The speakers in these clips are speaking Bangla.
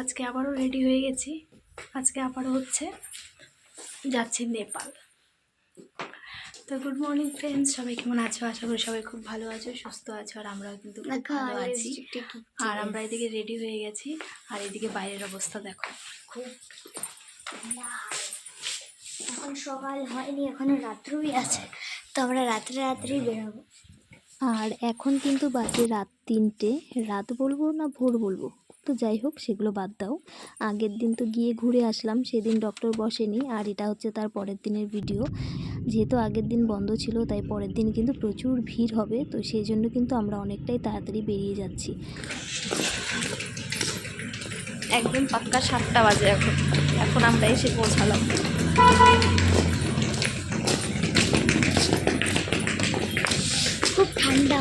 আজকে আবারও রেডি হয়ে গেছি। আজকে আবারও হচ্ছে যাচ্ছি নেপাল। তো গুড মর্নিং ফ্রেন্ডস সবাই কেমন আছো? আশা করি সবাই খুব ভালো আছো সুস্থ আছো আর আমরাও কিন্তু ভালো আছি। আর আমরা এদিকে রেডি হয়ে গেছি আর এদিকে বাইরের অবস্থা দেখো। খুব এখন সকাল হয়নি এখনও রাত্রই আছে। তো আমরা রাত্রে রাত্রেই বেরোবো। আর এখন কিন্তু বাজে রাত তিনটে। রাত বলব না ভোর বলব? তো যাই হোক সেগুলো বাদ দাও। আগের দিন তো গিয়ে ঘুরে আসলাম সেদিন ডক্টর বসেনি আর এটা হচ্ছে তার পরের দিনের ভিডিও যেহেতু আগের দিন বন্ধ ছিল তাই পরের দিন কিন্তু প্রচুর ভিড় হবে তো সেই জন্য কিন্তু আমরা অনেকটাই তাড়াতাড়ি বেরিয়ে যাচ্ছি। একদম পাক্কা সাতটা বাজে এখন। এখন আমরা এসে পৌঁছালাম। খুব ঠান্ডা।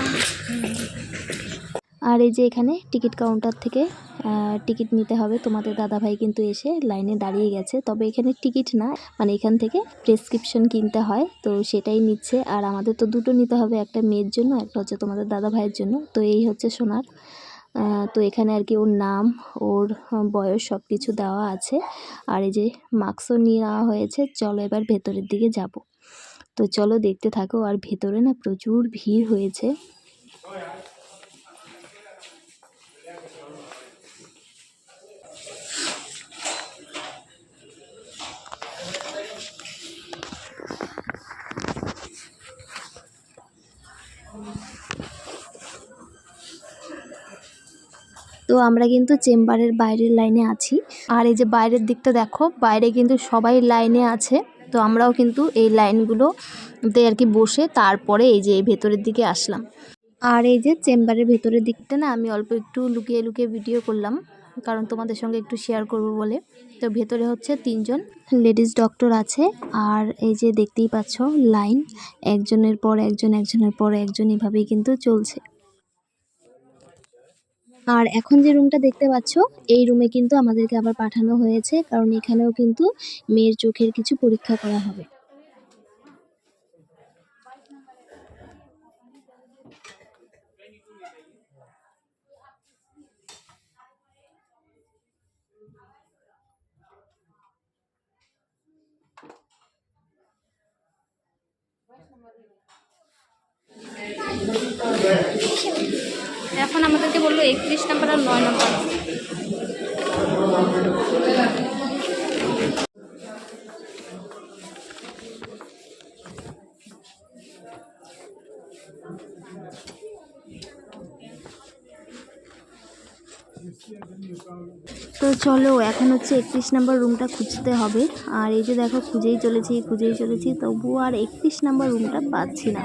আর এই যে এখানে টিকিট কাউন্টার থেকে টিকিট নিতে হবে। তোমাদের দাদাভাই কিন্তু এসে লাইনে দাঁড়িয়ে গেছে। তবে এখানে টিকিট না মানে এখান থেকে প্রেসক্রিপশন কিনতে হয়, তো সেটাই নিচ্ছে। আর আমাদের তো দুটো নিতে হবে, একটা মেয়ের জন্য, একটা হচ্ছে তোমাদের দাদা ভাইয়ের জন্য। তো এই হচ্ছে সোনার। তো এখানে আর কি ওর নাম, ওর বয়স সব কিছু দেওয়া আছে। আর এই যে মাস্কও নিয়ে নেওয়া হয়েছে। চলো এবার ভেতরের দিকে যাব। তো চলো দেখতে থাকো, আর ভেতরে না প্রচুর ভিড় হয়েছে। আমরা কিন্তু চেম্বারের বাইরের লাইনে আছি। আর এই যে বাইরের দিকটা দেখো, বাইরে কিন্তু সবাই লাইনে আছে। তো আমরাও কিন্তু এই লাইনগুলোতে আর কি বসে তারপরে এই যে ভেতরের দিকে আসলাম। আর এই যে চেম্বারের ভেতরের দিকটা না, আমি অল্প একটু লুকিয়ে লুকিয়ে ভিডিও করলাম, কারণ তোমাদের সঙ্গে একটু শেয়ার করব বলে। তো ভেতরে হচ্ছে তিনজন লেডিস ডক্টর আছে, আর এই যে দেখতেই পাচ্ছ, লাইন, একজনের পর একজন, একজনের পর একজন এভাবেই কিন্তু চলছে। আর এখন যে রুমটা দেখতে পাচ্ছ, এই রুমে কিন্তু আমাদেরকে আবার পাঠানো হয়েছে, কারণ এখানেও কিন্তু মেয়ের চোখের কিছু পরীক্ষা করা হবে। এখন আমাদেরকে বলল একত্রিশ নাম্বার আর নয় নাম্বার। তো চলো, এখন হচ্ছে একত্রিশ নাম্বার রুমটা খুঁজতে হবে। আর এই যে দেখো, খুঁজেই চলেছি খুঁজেই চলেছি, তবুও আর একত্রিশ নাম্বার রুমটা পাচ্ছি না।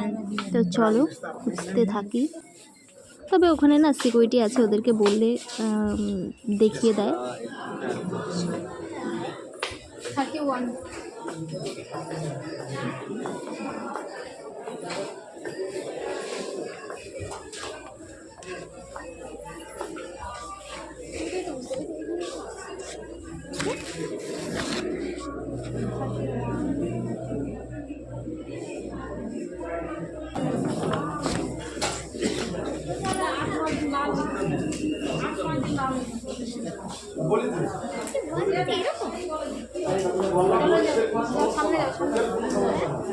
তো চলো, খুঁজতে থাকি। তবে ওখানে না সিকিউরিটি আছে ওদেরকে বললে দেখিয়ে দেয়। থার্টি ওয়ান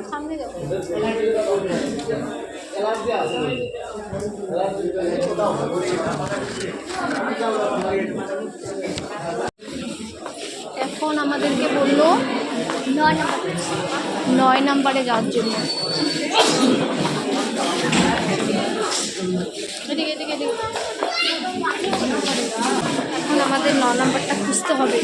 সামনে যাও এখন আমাদেরকে বলল নয় নাম্বারে যাওয়ার জন্য। এখন আমাদের ন নাম্বারটা খুঁজতে হবে।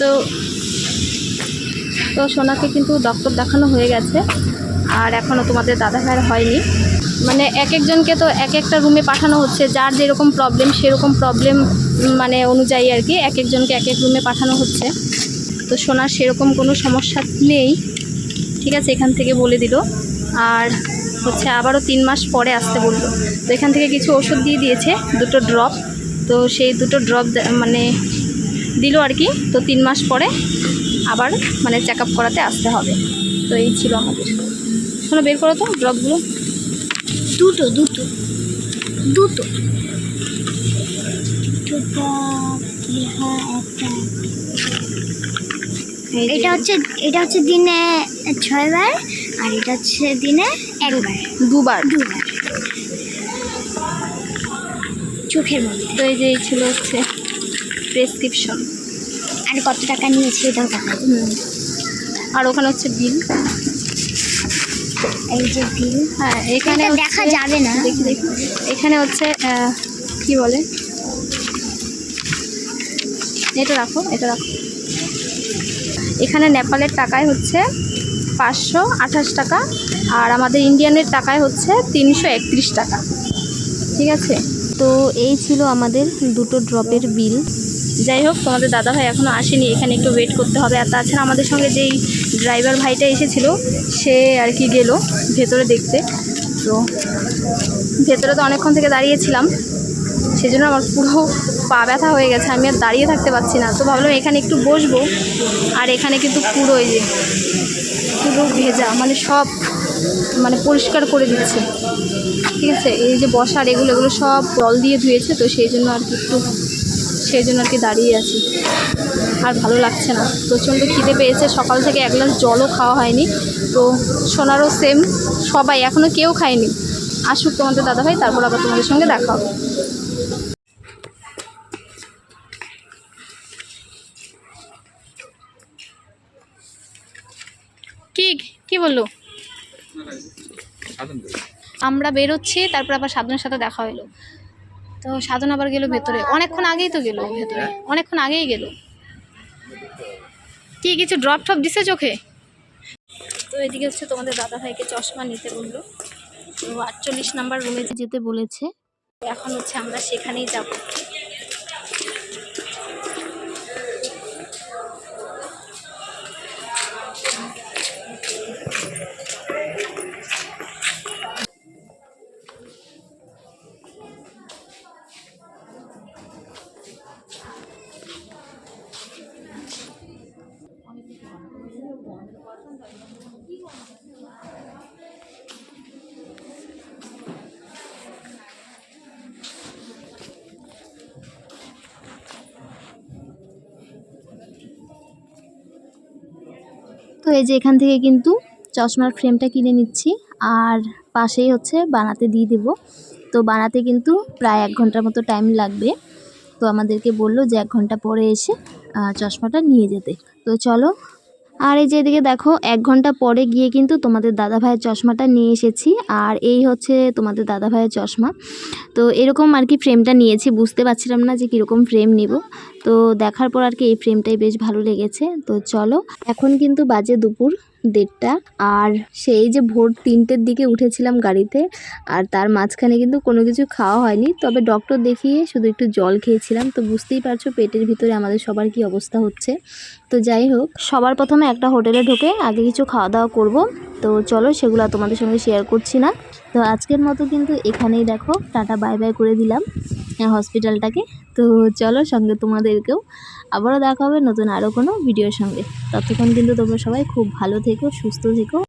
তো তো সোনাকে কিন্তু ডক্টর দেখানো হয়ে গেছে, আর এখনও তোমাদের দাদা ভাইয়ের হয়নি। মানে এক একজনকে তো এক একটা রুমে পাঠানো হচ্ছে, যার যেরকম প্রবলেম সেরকম প্রবলেম মানে অনুযায়ী আর কি, এক একজনকে এক এক রুমে পাঠানো হচ্ছে। তো সোনার সেরকম কোনো সমস্যা নেই। ঠিক আছে, এখান থেকে বলে দিল। আর হচ্ছে আবারও তিন মাস পরে আসতে বলল। তো এখান থেকে কিছু ওষুধ দিয়ে দিয়েছে, দুটো ড্রপ তো সেই দুটো ড্রপ মানে দিল আর কি। তো তিন মাস পরে আবার মানে চেক করাতে আসতে হবে। তো এই ছিল আমাদের। শোনো বের করো তো ড্রপগুলো দুটো দুটো। দুটো। দুটো কি হয় একটা এই যে- এটা হচ্ছে এটা হচ্ছে দিনে ছয়বার আর এটা হচ্ছে দিনে একবার। দুবার। দুবার। চোখের মধ্যে। তো এই যে এই ছিল হচ্ছে প্রেসক্রিপশন আর কত টাকা নিয়েছে এটাও দেখা হুম। আর ওখানে হচ্ছে বিল এই যে বিল হ্যাঁ এখানে দেখা যাবে না। দেখি দেখি। এখানে হচ্ছে কি বলে? এটা রাখো এটা রাখো। এখানে নেপালের টাকায় হচ্ছে পাঁচশো আঠাশ টাকা আর আমাদের ইন্ডিয়ানের টাকায় হচ্ছে তিনশো একত্রিশ টাকা। ঠিক আছে? তো এই ছিল আমাদের দুটো ড্রপের বিল। যাই হোক, তোমাদের দাদা ভাই এখনও আসেনি, এখানে একটু ওয়েট করতে হবে। আর তাছাড়া আমাদের সঙ্গে যেই ড্রাইভার ভাইটা এসেছিল, সে আর কি গেল ভেতরে দেখতে। তো ভেতরে তো অনেকক্ষণ থেকে দাঁড়িয়েছিলাম। সেই জন্য আমার পুরো পা ব্যথা হয়ে গেছে, আমি আর দাঁড়িয়ে থাকতে পারছি না। তো ভাবলাম এখানে একটু বসবো, আর এখানে কিন্তু পুরো এই যে পুরো ভেজা মানে সব মানে পরিষ্কার করে দিচ্ছে। ঠিক আছে? এই যে বসার এগুলো এগুলো সব জল দিয়ে ধুয়েছে, তো সেই জন্য আর কি একটু, সেই জন্য আর কি দাঁড়িয়ে আছি। আর ভালো লাগছে না। প্রচণ্ড খিদে পেয়েছে, সকাল থেকে এক গ্লাস জলও খাওয়া হয়নি। তো সোনারও সেম সবাই এখনও কেউ খায়নি। আসুক তোমাদের দাদাভাই, তারপর আবার তোমাদের সঙ্গে দেখা হবে। কি কি বলল? আমরা বেরোচ্ছি তারপর আবার সাধনের সাথে দেখা হলো তো সাধন আবার গেল ভেতরে। অনেকক্ষণ আগেই তো গেল ভেতরে। অনেকক্ষণ আগেই গেল। কি কিছু ড্রপ টপ দিছে চোখে? তো এদিকে হচ্ছে তোমাদের দাদা ভাইকে চশমা নিতে বলল। তো আটচল্লিশ নাম্বার রুমে যেতে বলেছে। এখন হচ্ছে আমরা সেখানেই যাব। তো এই যে এখান থেকে কিন্তু চশমার ফ্রেমটা কিনে নিচ্ছি। আর পাশেই হচ্ছে বানাতে দিয়ে দেবো। তো বানাতে কিন্তু প্রায় এক ঘণ্টার মতো টাইম লাগবে। তো আমাদেরকে বলল যে এক ঘণ্টা পরে এসে চশমাটা নিয়ে যেতে। তো চলো। আর এই যে এদিকে দেখো, এক ঘণ্টা পরে গিয়ে কিন্তু তোমাদের দাদা ভাইয়ের চশমাটা নিয়ে এসেছি। আর এই হচ্ছে তোমাদের দাদা ভাইয়ের চশমা। তো এরকম আর কি ফ্রেমটা নিয়েছি, বুঝতে পারছিলাম না যে কীরকম ফ্রেম নেব। তো দেখার পর আর কি এই ফ্রেমটাই বেশ ভালো লেগেছে। তো চলো, এখন কিন্তু বাজে দুপুর দেড়টা। আর সেই যে ভোর তিনটের দিকে উঠেছিলাম গাড়িতে, আর তার মাঝখানে কিন্তু কোনো কিছু খাওয়া হয়নি। তবে ডক্টর দেখিয়ে শুধু একটু জল খেয়েছিলাম। তো বুঝতেই পারছ পেটের ভিতরে আমাদের সবার কি অবস্থা হচ্ছে। তো যাই হোক, সবার প্রথমে একটা হোটেলে ঢুকে আগে কিছু খাওয়া দাওয়া করব। তো চলো, সেগুলো তোমাদের সঙ্গে শেয়ার করছি না। তো আজকের মতো কিন্তু এখানেই দেখো। টাটা বাই বাই করে দিলাম। হসপিটালটাকে তো চলো সঙ্গে তোমাদেরকেও আবারও দেখা হবে নতুন আরও কোনো ভিডিওর সঙ্গে। ততক্ষণ কিন্তু তোমরা সবাই খুব ভালো থেকো, সুস্থ থেকো।